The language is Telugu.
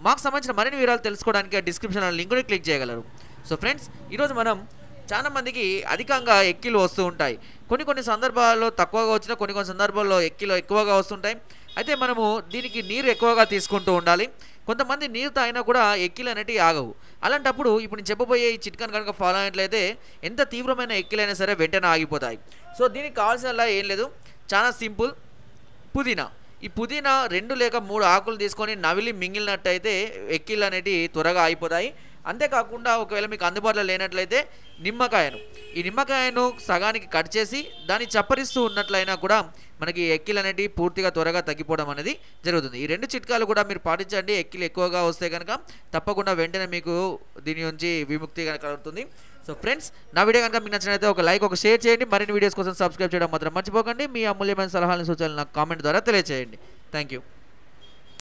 మాకు సంబంధించిన మరిన్ని వివరాలు తెలుసుకోవడానికి డిస్క్రిప్షన్లో లింక్ని క్లిక్ చేయగలరు. సో ఫ్రెండ్స్ ఈరోజు మనం చాలామందికి అధికంగా ఎక్కిలు వస్తూ ఉంటాయి. కొన్ని కొన్ని సందర్భాల్లో తక్కువగా వచ్చినా కొన్ని కొన్ని సందర్భాల్లో ఎక్కిలు ఎక్కువగా వస్తుంటాయి. అయితే మనము దీనికి నీరు ఎక్కువగా తీసుకుంటూ ఉండాలి. కొంతమంది నీరు తాగినా కూడా ఎక్కిలు అనేటివి ఆగవు. అలాంటప్పుడు ఇప్పుడు నేను చెప్పబోయే ఈ చిట్కాను కనుక ఫాలో అయినట్లయితే ఎంత తీవ్రమైన ఎక్కిలైనా సరే వెంటనే ఆగిపోతాయి. సో దీనికి కావాల్సిన ఏం లేదు. చాలా సింపుల్. పుదీనా. ఈ పుదీనా రెండు లేక మూడు ఆకులు తీసుకొని నవిలి మింగిలినట్టయితే ఎక్కిళ్ళు అనేటివి త్వరగా అయిపోతాయి అంతేకాకుండా ఒకవేళ మీకు అందుబాటులో లేనట్లయితే నిమ్మకాయను. ఈ నిమ్మకాయను సగానికి కట్ చేసి దాన్ని చప్పరిస్తూ ఉన్నట్లయినా కూడా మనకి ఎక్కిలు అనేటివి పూర్తిగా త్వరగా తగ్గిపోవడం అనేది జరుగుతుంది. ఈ రెండు చిట్కాలు కూడా మీరు పాటించండి. ఎక్కిలు ఎక్కువగా వస్తే కనుక తప్పకుండా వెంటనే మీకు దీని నుంచి విముక్తి కలుగుతుంది. సో ఫ్రెండ్స్ నా వీడియో కనుక మీకు నచ్చినైతే ఒక లైక్ ఒక షేర్ చేయండి. మరిన్ని వీడియోస్ కోసం సబ్స్క్రైబ్ చేయడం మాత్రం మర్చిపోకండి. మీ అమూల్యమైన సలహాలను సూచనలు నాకు కామెంట్ ద్వారా తెలియజేయండి థ్యాంక్ యూ